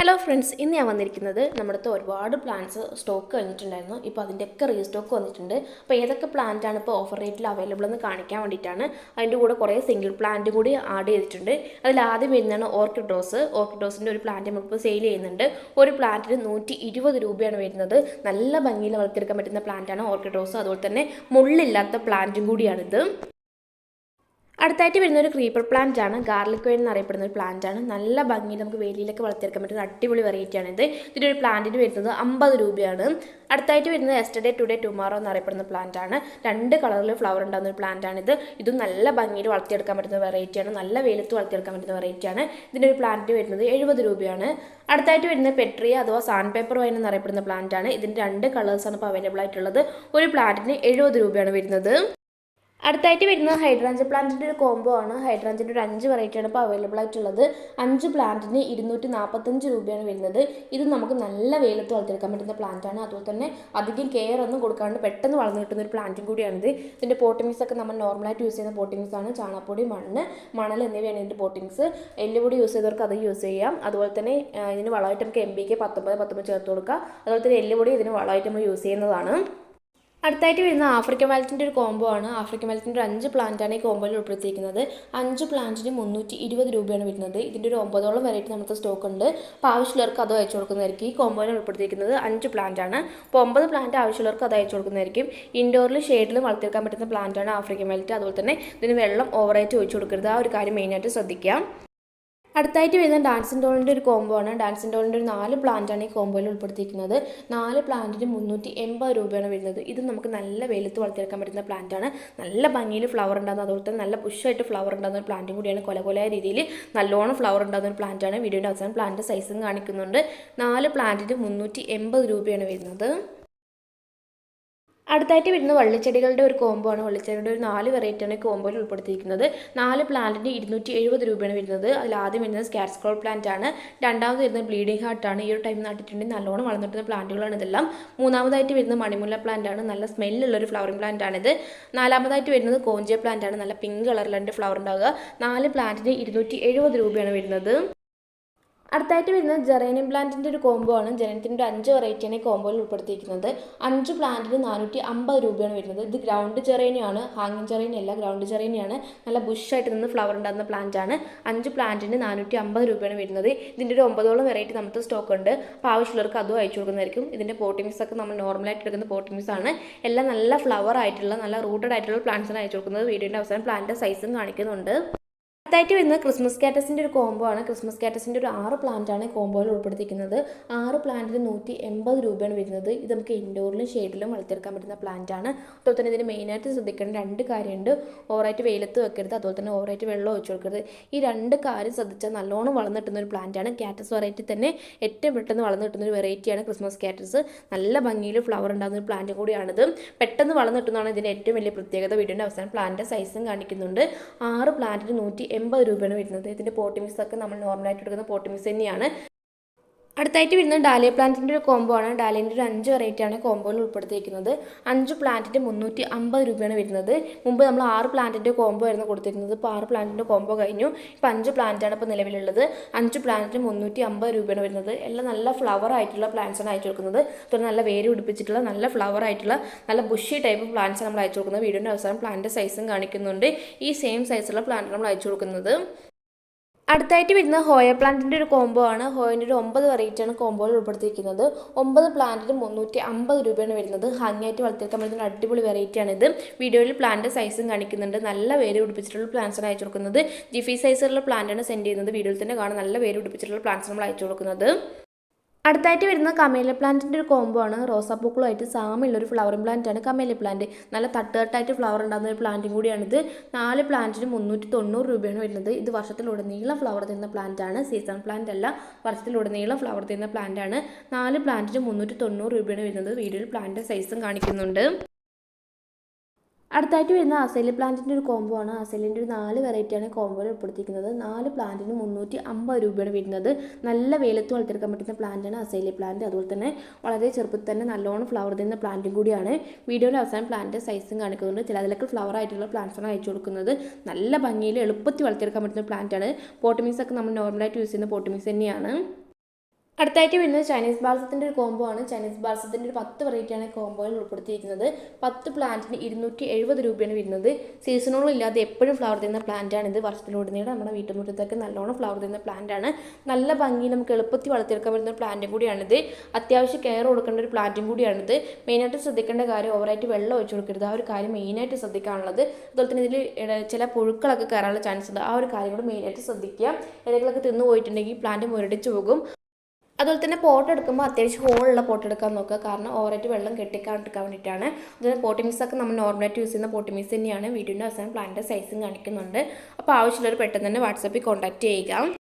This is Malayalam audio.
ഹലോ ഫ്രണ്ട്സ് ഇന്ന് ഞാൻ വന്നിരിക്കുന്നത് നമ്മുടെ ഒരുപാട് പ്ലാന്റ്സ് സ്റ്റോക്ക് കഴിഞ്ഞിട്ടുണ്ടായിരുന്നു. ഇപ്പോൾ അതിന്റെയൊക്കെ റീസ്റ്റോക്ക് വന്നിട്ടുണ്ട്. അപ്പോൾ ഏതൊക്കെ പ്ലാന്റ് ആണ് ഇപ്പോൾ ഓഫർ റേറ്റിൽ അവൈലബിൾ എന്ന് കാണിക്കാൻ വേണ്ടിയിട്ടാണ് അതിന്റെ കൂടെ കുറേ സിംഗിൾ പ്ലാന്റ് കൂടി ആഡ് ചെയ്തിട്ടുണ്ട്. അതിൽ ആദ്യം വരുന്നതാണ് ഓർക്കിഡ് റോസ് ഓർക്കിഡ് റോസിന്റെ ഒരു പ്ലാന്റ് നമ്മളിപ്പോൾ സെയിൽ ചെയ്യുന്നുണ്ട്. ഒരു പ്ലാന്റിന് നൂറ്റി ഇരുപത് രൂപയാണ് വരുന്നത്. നല്ല ഭംഗിയിൽ വളർത്തിയെടുക്കാൻ പറ്റുന്ന പ്ലാന്റാണ് ഓർക്കിഡ് റോസ് അതുപോലെ തന്നെ മുള്ളില്ലാത്ത പ്ലാന്റും കൂടിയാണിത്. അടുത്തായിട്ട് വരുന്ന ഒരു ക്രീപ്പർ പ്ലാന്റ് ആണ്. ഗാർലിക് വെയിൽ എന്നറിയപ്പെടുന്ന ഒരു പ്ലാന്റ് ആണ്. നല്ല ഭംഗിയിൽ നമുക്ക് വേലിയിലൊക്കെ വളർത്തിയെടുക്കാൻ പറ്റുന്ന അടിപൊളി വെറൈറ്റി ആണ് ഇത്. ഇതിന്റെ ഒരു പ്ലാന്റിന് വരുന്നത് അമ്പത് രൂപയാണ്. അടുത്തായിട്ട് വരുന്നത് എസ്റ്റർഡേ ടുഡേ ടുമാറോ എന്നറിയപ്പെടുന്ന പ്ലാന്റ് ആണ്. രണ്ട് കളറിൽ ഫ്ലവർ ഉണ്ടാകുന്ന ഒരു പ്ലാന്റ് ആണ് ഇത്. നല്ല ഭംഗിയിൽ വളർത്തിയെടുക്കാൻ പറ്റുന്ന വെറൈറ്റി ആണ്. നല്ല വെയിലത്ത് വളർത്തിയെടുക്കാൻ പറ്റുന്ന വെറൈറ്റി ആണ്. ഇതിന്റെ ഒരു പ്ലാന്റിന് വരുന്നത് എഴുപത് രൂപയാണ്. അടുത്തായിട്ട് വരുന്നത് പെട്രിയ അഥവാ സാൻഡ് പേപ്പർ വൈൻ എന്നറിയപ്പെടുന്ന പ്ലാന്റ് ആണ്. ഇതിന്റെ രണ്ട് കളേഴ്സാണ് ഇപ്പോൾ അവൈലബിൾ ആയിട്ടുള്ളത്. ഒരു പ്ലാന്റിന് എഴുപത് രൂപയാണ് വരുന്നത്. അടുത്തായിട്ട് വരുന്നത് ഹൈഡ്രാഞ്ച പ്ലാന്റിന്റെ ഒരു കോംബോ ആണ്. ഹൈഡ്രാഞ്ചിന്റെ ഒരു അഞ്ച് വെറൈറ്റിയാണ് ഇപ്പോൾ അവൈലബിൾ ആയിട്ടുള്ളത്. അഞ്ച് പ്ലാന്റിന് ഇരുന്നൂറ്റി നാൽപ്പത്തഞ്ച് രൂപയാണ് വരുന്നത്. ഇത് നമുക്ക് നല്ല വെയിലത്ത് വളർത്തിയെടുക്കാൻ പറ്റുന്ന പ്ലാന്റാണ് അതുപോലെ തന്നെ അധികം കെയർ ഒന്നും കൊടുക്കാണ്ട് പെട്ടെന്ന് വളർന്നു കിട്ടുന്ന ഒരു പ്ലാന്റും കൂടിയാണിത്. ഇതിന്റെ പോട്ടിങ്സ് ഒക്കെ നമ്മൾ നോർമലായിട്ട് യൂസ് ചെയ്യുന്ന പോട്ടിങ്സ് ആണ്. ചാണകപ്പൊടി മണ്ണ് മണൽ എന്നിവയാണ് ഇതിന്റെ പോട്ടിങ്സ് എല്ലുപൊടി യൂസ് ചെയ്തവർക്ക് അത് യൂസ് ചെയ്യാം. അതുപോലെ തന്നെ ഇതിന് വളമായിട്ട് നമുക്ക് എം ബി കെ പത്തൊമ്പത് പത്തൊമ്പത് ചേർത്ത് കൊടുക്കുക അതുപോലെ തന്നെ എല്ലുപൊടി ഇതിന് വളമായിട്ട് നമ്മൾ യൂസ് ചെയ്യുന്നതാണ്. അടുത്തായിട്ട് വരുന്ന ആഫ്രിക്കൻ വാലറ്റിന്റെ ഒരു കോംബോ ആണ്. ആഫ്രിക്കൻ വാലറ്റിന്റെ ഒരു അഞ്ച് പ്ലാന്റാണ് ഈ കോംബോയിൽ ഉൾപ്പെടുത്തിയിരിക്കുന്നത്. അഞ്ച് പ്ലാന്റിന് മുന്നൂറ്റി ഇരുപത് രൂപയാണ് വരുന്നത്. ഇതിന്റെ ഒരു ഒമ്പതോളം വെറൈറ്റി നമുക്ക് സ്റ്റോക്ക് ഉണ്ട്. അപ്പോൾ ആവശ്യമുള്ളവർക്ക് അത് അയച്ചു കൊടുക്കുന്നതായിരിക്കും. ഈ കോംബോയിൽ ഉൾപ്പെടുത്തിയിരിക്കുന്നത് അഞ്ച് പ്ലാന്റാണ് അപ്പോൾ ഒമ്പത് പ്ലാന്റ് ആവശ്യമുള്ളവർക്ക് അത് അയച്ചു കൊടുക്കുന്നതായിരിക്കും. ഇൻഡോറിൽ ഷെയ്ഡിലും വളർത്തിയെടുക്കാൻ പറ്റുന്ന പ്ലാന്റാണ് ആഫ്രിക്കൻ വാലറ്റ്. അതുപോലെ തന്നെ ഇതിന് വെള്ളം ഓവറായിട്ട് ഒഴിച്ചു കൊടുക്കരുത്. ആ ഒരു കാര്യം മെയിനായിട്ട് ശ്രദ്ധിക്കാം അടുത്തായിട്ട് വരുന്ന ഡാൻസിൻ ഡോളിന്റെ ഒരു കോംബോ ആണ്. ഡാൻസിൻ ഡോളിന്റെ ഒരു നാല് പ്ലാന്റാണ് ഈ കോംബോയിൽ ഉൾപ്പെടുത്തിയിരിക്കുന്നത്. നാല് പ്ലാന്റിന് മുന്നൂറ്റി എൺപത് രൂപയാണ് വരുന്നത്. ഇത് നമുക്ക് നല്ല വെയിലത്ത് വളർത്തിയെടുക്കാൻ പറ്റുന്ന പ്ലാന്റാണ് നല്ല ഭംഗിയിൽ ഫ്ലവർ ഉണ്ടാകുന്ന അതുപോലെ തന്നെ നല്ല പുഷായിട്ട് ഫ്ലവർ ഉണ്ടാകുന്ന ഒരു പ്ലാന്റും കൂടിയാണ്. കൊല കൊലയായ രീതിയിൽ നല്ലോണം ഫ്ലവർ ഉണ്ടാകുന്ന ഒരു പ്ലാന്റാണ് വീഡിയോയുടെ അവസാനം പ്ലാന്റ് സൈസും കാണിക്കുന്നുണ്ട്. നാല് പ്ലാന്റിന് മുന്നൂറ്റി രൂപയാണ് വരുന്നത്. അടുത്തായിട്ട് വരുന്ന വള്ളിച്ചെടികളുടെ ഒരു കോംബോ ആണ്. വള്ളിച്ചെടികളുടെ ഒരു നാല് വെറൈറ്റിയാണ് ഈ കോംബോയിൽ ഉൾപ്പെടുത്തിയിരിക്കുന്നത്. നാല് പ്ലാന്റിന് ഇരുന്നൂറ്റി എഴുപത് രൂപയാണ് വരുന്നത്. അതിൽ ആദ്യം വരുന്നത് സ്കാർസ്ക്രോൾ പ്ലാന്റ് ആണ്. രണ്ടാമത് വരുന്നത് ബ്ലീഡിംഗ് ആണ്. ഈ ഒരു ടൈം നട്ടിട്ടുണ്ടെങ്കിൽ നല്ലോണം വളർന്നിട്ടുന്ന പ്ലാന്റുകളാണ് ഇതെല്ലാം. മൂന്നാമതായിട്ട് വരുന്നത് മണിമുല്ല പ്ലാന്റ് ആണ്. നല്ല സ്മെല്ലുള്ള ഒരു ഫ്ലവറിംഗ് പ്ലാന്റ് ആണിത്. നാലാമതായിട്ട് വരുന്നത് കോഞ്ചിയ പ്ലാന്റ് ആണ്. നല്ല പിങ്ക് കളറിലാണ് ഫ്ലവർ ഉണ്ടാവുക. നാല് പ്ലാന്റിന് ഇരുന്നൂറ്റി രൂപയാണ് വരുന്നത്. അടുത്തായിട്ട് വരുന്നത് ജെറേനിയം പ്ലാന്റിന്റെ ഒരു കോംബോ ആണ്. ജെറേനിയത്തിന്റെ അഞ്ച് വെറൈറ്റിയാണ് ഈ കോംബോയിൽ ഉൾപ്പെടുത്തിയിരിക്കുന്നത്. അഞ്ച് പ്ലാന്റിന് നാനൂറ്റി അമ്പത് രൂപയാണ് വരുന്നത്. ഇത് ഗ്രൗണ്ട് ജെറേനിയാണ് ഹാങ്ങിങ് ചെറേനിയല്ല ഗ്രൗണ്ട് ജെറേനിയാണ് നല്ല ബുഷായിട്ട് നിന്ന് ഫ്ലവർ ഉണ്ടാകുന്ന പ്ലാന്റ് ആണ്. അഞ്ച് പ്ലാന്റിന് നാനൂറ്റി അമ്പത് രൂപയാണ് വരുന്നത്. ഇതിന്റെ ഒരു ഒമ്പതോളം വെറൈറ്റി നമുക്ക് സ്റ്റോക്ക് ഉണ്ട്. അപ്പോൾ ആവശ്യമുള്ളവർക്ക് അതും അയച്ചു കൊടുക്കുന്നതായിരിക്കും. ഇതിന്റെ പോട്ടിങ്സ് ഒക്കെ നമ്മൾ നോർമലായിട്ട് എടുക്കുന്ന പോട്ടിങ്സ് ആണ്. എല്ലാം നല്ല ഫ്ലവർ ആയിട്ടുള്ള നല്ല റൂട്ടഡ് ആയിട്ടുള്ള പ്ലാന്റ്സാണ് അയച്ചു കൊടുക്കുന്നത്. വീഡിയോന്റെ അവസാനം പ്ലാന്റിന്റെ സൈസും കാണിക്കുന്നുണ്ട്. അടുത്തായിട്ട് വരുന്നത് ക്രിസ്മസ് കാറ്റസിന്റെ ഒരു കോംബോ ആണ്. ക്രിസ്മസ് കാറ്റസിന്റെ ഒരു ആറ് പ്ലാന്റ് ആണ് കോംബോയിൽ ഉൾപ്പെടുത്തിയിരിക്കുന്നത്. ആറ് പ്ലാന്റിന് നൂറ്റി എൺപത് രൂപയാണ് വരുന്നത്. ഇത് നമുക്ക് ഇൻഡോറിലും ഷെയ്ഡിലും വളർത്തിയെടുക്കാൻ പറ്റുന്ന പ്ലാന്റ് ആണ്. അതുപോലെ തന്നെ ഇതിന് മെയിനായിട്ട് ശ്രദ്ധിക്കേണ്ട രണ്ട് കാര്യമുണ്ട്. ഓവറായിട്ട് വെയിലത്ത് വെക്കരുത്. അതുപോലെ തന്നെ ഓവറായിട്ട് വെള്ളം ഒഴിച്ചു കൊടുക്കരുത്. ഈ രണ്ട് കാര്യം ശ്രദ്ധിച്ചാൽ നല്ലോണം വളർന്നു കിട്ടുന്ന ഒരു പ്ലാന്റ് ആണ്. കാറ്റസ് വെറൈറ്റി തന്നെ ഏറ്റവും പെട്ടെന്ന് വളർന്നു കിട്ടുന്ന ഒരു വെറൈറ്റിയാണ് ക്രിസ്മസ് കാറ്റസ് നല്ല ഭംഗിയിൽ ഫ്ലവർ ഉണ്ടാകുന്ന ഒരു പ്ലാന്റ് കൂടിയാണിത്. പെട്ടെന്ന് വളർന്നു കിട്ടുന്നതാണ് ഇതിന്റെ ഏറ്റവും വലിയ പ്രത്യേകത. വീടിന്റെ അവസാനം പ്ലാന്റിന്റെ സൈസും കാണിക്കുന്നുണ്ട്. ആറ് പ്ലാന്റിന് നൂറ്റി എൺപത് രൂപയാണ് വരുന്നത്. ഇതിന്റെ പോട്ടിമിക്സ് ഒക്കെ നമ്മൾ നോർമലായിട്ട് എടുക്കുന്ന പോട്ടിമിക്സ് തന്നെയാണ്. അടുത്തായിട്ട് വരുന്നത് ഡാലിയ പ്ലാന്റിന്റെ ഒരു കോംബോ ആണ്. ഡാലിയന്റെ ഒരു അഞ്ച് വെറൈറ്റിയാണ് കോംബോയിൽ ഉൾപ്പെടുത്തിയിരിക്കുന്നത്. അഞ്ച് പ്ലാന്റിന്റെ മുന്നൂറ്റി അമ്പത് രൂപയാണ് വരുന്നത്. മുമ്പ് നമ്മൾ ആറ് പ്ലാന്റിന്റെ കോംബോ ആയിരുന്നു കൊടുത്തിരുന്നത്. ഇപ്പോൾ ആറ് പ്ലാന്റിന്റെ കോംബോ കഴിഞ്ഞു. ഇപ്പോൾ അഞ്ച് പ്ലാന്റാണ് ഇപ്പോൾ നിലവിലുള്ളത്. അഞ്ച് പ്ലാന്റിന് മുന്നൂറ്റി അമ്പത് രൂപയാണ് വരുന്നത്. എല്ലാം നല്ല ഫ്ലവർ ആയിട്ടുള്ള പ്ലാന്റ്സ് ആണ് അയച്ചു കൊടുക്കുന്നത്. തുടർന്ന് നല്ല വേര് പിടിപ്പിച്ചിട്ടുള്ള നല്ല ഫ്ലവർ ആയിട്ടുള്ള നല്ല ബുഷി ടൈപ്പ് പ്ലാന്റ്സ് നമ്മൾ അയച്ചു കൊടുക്കുന്നത്. വീഡിയോന്റെ അവസാനം പ്ലാന്റിന്റെ സൈസും കാണിക്കുന്നുണ്ട്. ഈ സെയിം സൈസുള്ള പ്ലാന്റ് നമ്മൾ അയച്ചു കൊടുക്കുന്നത്. അടുത്തായിട്ട് വരുന്ന ഹോയ പ്ലാന്റിന്റെ ഒരു കോംബോ ആണ്. ഹോയന്റെ ഒരു ഒമ്പത് വെറൈറ്റിയാണ് കോംബോയിൽ ഉൾപ്പെടുത്തിയിരിക്കുന്നത്. ഒമ്പത് പ്ലാന്റിന് മുന്നൂറ്റി അമ്പത് രൂപയാണ് വരുന്നത്. ഹാങ്ങായിട്ട് വളർത്തിയെടുക്കാൻ പറ്റുന്ന അടിപൊളി വെറൈറ്റിയാണ് ഇത്. വീഡിയോയിൽ പ്ലാന്റ് സൈസും കാണിക്കുന്നുണ്ട്. നല്ല വേര് പിടിപ്പിച്ചിട്ടുള്ള പ്ലാന്റ്സ് ആണ് അയച്ചു കൊടുക്കുന്നത്. ജിഫി സൈസിലുള്ള പ്ലാന്റാണ് സെൻഡ് ചെയ്യുന്നത്. വീഡിയോയിൽ തന്നെ കാണാൻ നല്ല വേര് പിടിപ്പിച്ചിട്ടുള്ള പ്ലാന്റ്സ് നമ്മൾ അയച്ചു കൊടുക്കുന്നത്. അടുത്തായിട്ട് വരുന്ന കമേല പ്ലാന്റിന്റെ ഒരു കോംബോ ആണ്. റോസാപ്പൂക്കളുമായിട്ട് സാമുള്ള ഒരു ഫ്ലവറിംഗ് പ്ലാന്റ് ആണ് കമേല പ്ലാന്റ് നല്ല തട്ടുകെട്ടായിട്ട് ഫ്ലവർ ഉണ്ടാകുന്ന ഒരു പ്ലാന്റും കൂടിയാണിത്. നാല് പ്ലാന്റിന് മുന്നൂറ്റി തൊണ്ണൂറ് രൂപയാണ് വരുന്നത്. ഇത് വർഷത്തിലുടനീളം ഫ്ലവർ തരുന്ന പ്ലാന്റ് ആണ്. സീസൺ പ്ലാന്റ് അല്ല വർഷത്തിലുടനീളം ഫ്ലവർ തരുന്ന പ്ലാന്റ് ആണ്. നാല് പ്ലാന്റിന് മുന്നൂറ്റി തൊണ്ണൂറ് രൂപയാണ് വരുന്നത്. വീഡിയോയിൽ പ്ലാന്റ് സൈസും കാണിക്കുന്നുണ്ട്. അടുത്തായിട്ട് വരുന്ന അസൈലി പ്ലാന്റിന്റെ ഒരു കോംബോ ആണ്. അസൈലിന്റെ ഒരു നാല് വെറൈറ്റിയാണ് കോംബോയിൽ ഉൾപ്പെടുത്തിയിരിക്കുന്നത്. നാല് പ്ലാന്റിന് മുന്നൂറ്റി അമ്പത് രൂപയാണ് വരുന്നത്. നല്ല വെയിലത്ത് വളർത്തിയെടുക്കാൻ പറ്റുന്ന പ്ലാന്റാണ് അസൈലി പ്ലാന്റ് അതുപോലെ തന്നെ വളരെ ചെറുപ്പത്തിൽ തന്നെ നല്ലോണം ഫ്ലവർ തരുന്ന പ്ലാന്റും കൂടിയാണ്. വീഡിയോയിൽ അവസാനം പ്ലാന്റ് സൈസും കാണിക്കുന്നുണ്ട്. ചിലതിലൊക്കെ ഫ്ലവർ ആയിട്ടുള്ള പ്ലാന്റ്സാണ് അയച്ചു കൊടുക്കുന്നത്. നല്ല ഭംഗിയിൽ എളുപ്പത്തിൽ വളർത്തിയെടുക്കാൻ പറ്റുന്ന പ്ലാന്റാണ് പോട്ടുമിക്സ് ഒക്കെ നമ്മൾ നോർമലായിട്ട് യൂസ് ചെയ്യുന്ന പോട്ടുമിക്സ് തന്നെയാണ്. അടുത്തായിട്ട് വരുന്നത് ചൈനീസ് ബാർസത്തിന്റെ ഒരു കോംബോ ആണ്. ചൈനീസ് ബാർസത്തിന്റെ ഒരു പത്ത് വെറൈറ്റിയാണ് കോംബോയിൽ ഉൾപ്പെടുത്തിയിരിക്കുന്നത്. പത്ത് പ്ലാന്റിന് ഇരുന്നൂറ്റി എഴുപത് രൂപയാണ് വരുന്നത്. സീസണോളം ഇല്ലാതെ എപ്പോഴും ഫ്ലവർ തരുന്ന പ്ലാന്റാണ് ഇത്. വർഷത്തിലുടനീളം നമ്മുടെ വീട്ടുമുറ്റത്തൊക്കെ നല്ലോണം ഫ്ലവർ തരുന്ന പ്ലാന്റാണ് നല്ല ഭംഗി നമുക്ക് എളുപ്പത്തിൽ വളർത്തിയെടുക്കാൻ പറ്റുന്ന ഒരു പ്ലാന്റും കൂടിയാണിത് അത്യാവശ്യം കെയർ കൊടുക്കേണ്ട ഒരു പ്ലാന്റും കൂടിയാണിത് മെയിനായിട്ട് ശ്രദ്ധിക്കേണ്ട കാര്യം ഓവറായിട്ട് വെള്ളം ഒഴിച്ചു കൊടുക്കരുത്. ആ ഒരു കാര്യം മെയിനായിട്ട് ശ്രദ്ധിക്കാനുള്ളത്. അതുപോലെ തന്നെ ഇതിൽ ചില പുഴുക്കളൊക്കെ കയറാനുള്ള ചാൻസ് ഉണ്ട്. ആ ഒരു കാര്യം കൂടി മെയിനായിട്ട് ശ്രദ്ധിക്കുക. ഇലകളൊക്കെ തിന്നു പോയിട്ടുണ്ടെങ്കിൽ പ്ലാന്റ് മുരടിച്ച് പോകും. അതുപോലെ തന്നെ പോട്ട് എടുക്കുമ്പോൾ അത്യാവശ്യം ഹോളുള്ള പോട്ട് എടുക്കാൻ നോക്കുക. കാരണം ഓവറായിട്ട് വെള്ളം കെട്ടിക്കാണ്ടിരിക്കാൻ വേണ്ടിയിട്ടാണ്. അതുപോലെ ഒക്കെ നമ്മൾ നോർമലായിട്ട് യൂസ് ചെയ്യുന്ന പോട്ടിമിക്സ് തന്നെയാണ്. വീടിന്റെ അവസാനം പ്ലാന്റിന്റെ സൈസും കാണിക്കുന്നുണ്ട്. അപ്പോൾ ആവശ്യമുള്ളവർ പെട്ടെന്ന് തന്നെ വാട്സാപ്പിൽ കോൺടാക്ട് ചെയ്യുക.